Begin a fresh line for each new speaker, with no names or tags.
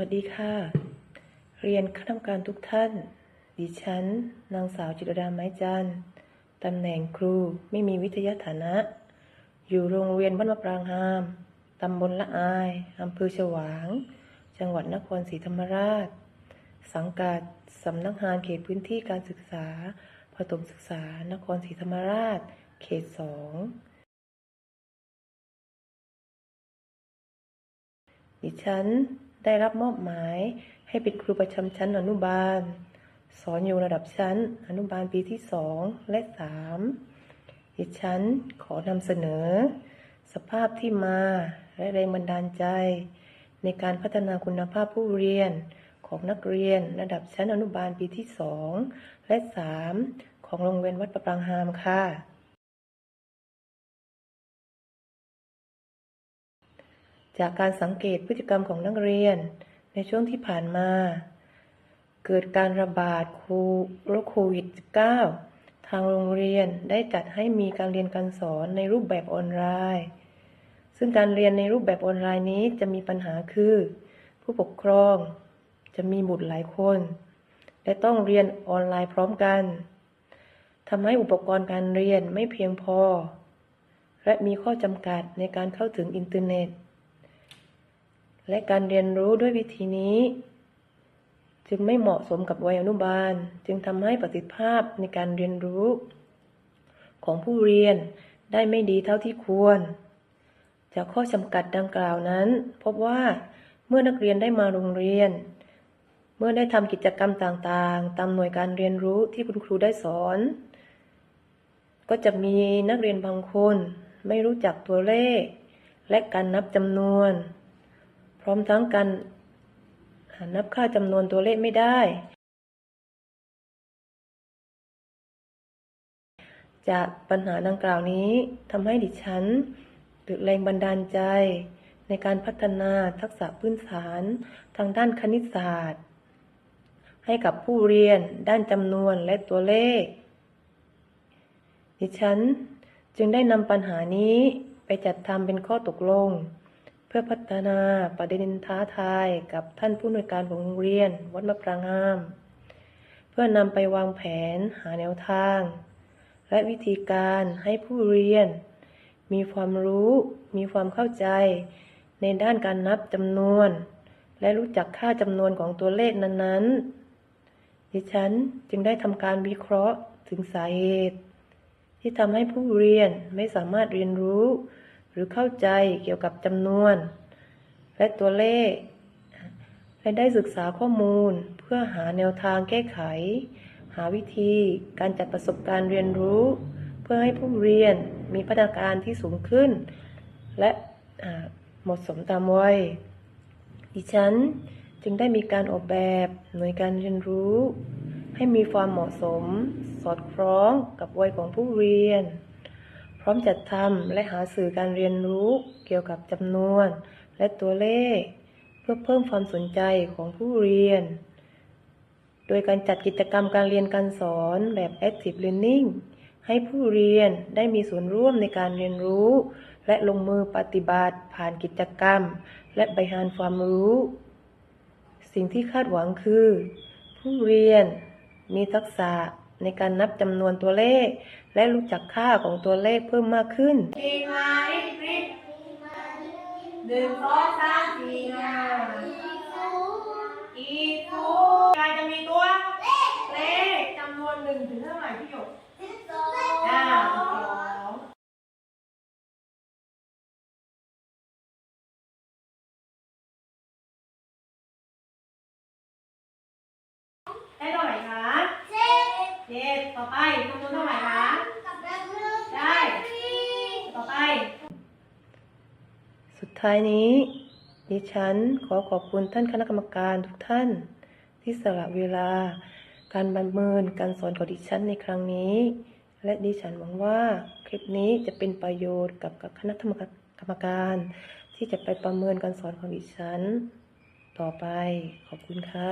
วัสดีค่ะ เรียนคณะกรรมการทุกท่าน ดิฉัน นางสาวจิตรดาไม้จันทร์ตำแหน่งครูไม่มีวิทยาฐานะ อยู่โรงเรียนบ้านมะปรางงาม ตำบลละอายอำเภอฉวาง จังหวัดนครศรีธรรมราช สังกัดสำนักงานเขตพื้นที่การศึกษาประถมศึกษานครศรีธรรมราช เขตสองดิฉัน ได้รับมอบหมายให้เป็นครูประจำชั้นอนุบาล สอนอยู่ระดับชั้นอนุบาลปีที่สองและสามดิฉันขอนำเสนอ สภาพที่มาและแรงบันดาลใจ ในการพัฒนาคุณภาพผู้เรียนของนักเรียนระดับชั้นอนุบาลปีที่สองและสามของโรงเรียนวัดประปรางฮามค่ะ จากการสังเกตพฤติกรรมของนักเรียน ในช่วงที่ผ่านมา เกิดการระบาดโคโรคโควิด -19 ทางโรงเรียนได้จัดให้มีการเรียนการสอนในรูปแบบออนไลน์ ซึ่งการเรียนในรูปแบบออนไลน์นี้จะมีปัญหาคือ ผู้ปกครองจะมีบุตรหลายคน และต้องเรียนออนไลน์พร้อมกันทำให้อุปกรณ์การเรียนไม่เพียงพอ และมีข้อจำกัดในการเข้าถึงอินเทอร์เน็ต และการเรียนรู้ด้วยวิธีนี้ จึงไม่เหมาะสมกับวัยอนุบาล จึงทำให้ประสิทธิภาพในการเรียนรู้ ของผู้เรียนได้ไม่ดีเท่าที่ควร จากข้อจำกัดดังกล่าวนั้น พบว่าเมื่อนักเรียนได้มาโรงเรียน เมื่อได้ทำกิจกรรมต่างๆ ตามหน่วยการเรียนรู้ที่คุณครูได้สอน ก็จะมีนักเรียนบางคน ไม่รู้จักตัวเลข และการนับจำนวน พร้อมทั้งการนับค่าจำนวนตัวเลขไม่ได้ จากปัญหาดังกล่าวนี้ทำให้ดิฉันเกิดแรงบันดาลใจ ในการพัฒนาทักษะพื้นฐานทางด้านคณิตศาสตร์ ให้กับผู้เรียนด้านจำนวนและตัวเลข ดิฉันจึงได้นำปัญหานี้ไปจัดทำเป็นข้อตกลง พื่อพัฒนาประเด็นท้าทายกับท่านผู้อำนวยการของโรงเรียน วัดมะปรางงาม เพื่อนำไปวางแผนหาแนวทาง และวิธีการให้ผู้เรียน มีความรู้ มีความเข้าใจ ในด้านการนับจำนวน และรู้จักค่าจำนวนของตัวเลขนั้นๆ ดิฉันจึงได้ทำการวิเคราะห์ถึงสาเหตุ ที่ทำให้ผู้เรียนไม่สามารถเรียนรู้ หรือเข้าใจเกี่ยวกับจำนวน และตัวเลข และได้ศึกษาข้อมูลเพื่อหาแนวทางแก้ไข หาวิธีการจัดประสบการณ์เรียนรู้ เพื่อให้ผู้เรียนมีพัฒนาการที่สูงขึ้น และเหมาะสมตามวัยดิฉันจึงได้มีการออกแบบหน่วยการเรียนรู้ ให้มีความเหมาะสม สอดคล้องกับวัยของผู้เรียน พร้อมจัดทำและหาสื่อการเรียนรู้เกี่ยวกับจำนวน และตัวเลข เพื่อเพิ่มความสนใจของผู้เรียน โดยการจัดกิจกรรมการเรียนการสอนแบบ active learning ให้ผู้เรียนได้มีส่วนร่วมในการเรียนรู้ และลงมือปฏิบัติผ่านกิจกรรม และใบหานความรู้ สิ่งที่คาดหวังคือ ผู้เรียนมีทักษะ ในการนับจำนวนตัวเลข และรู้จักค่าของตัวเลขเพิ่มมากขึ้น
ปีมาริบริบหนึ่งสองสามสี่ห้าอีฟูการจะมีตัวเลขจำนวนหนึ่งถึงเท่าไหร่พี่ จ็ดต่อไปจำนวนเท่าไหร่คะได้ต่อไป
สุดท้ายนี้ ดิฉันขอขอบคุณท่านคณะกรรมการทุกท่าน ที่สละเวลา การประเมินการสอนของดิฉันในครั้งนี้ และดิฉันหวังว่าคลิปนี้จะเป็นประโยชน์กับกับคณะกรรมการ ที่จะไปประเมินการสอนของดิฉัน ต่อไปขอบคุณค่ะ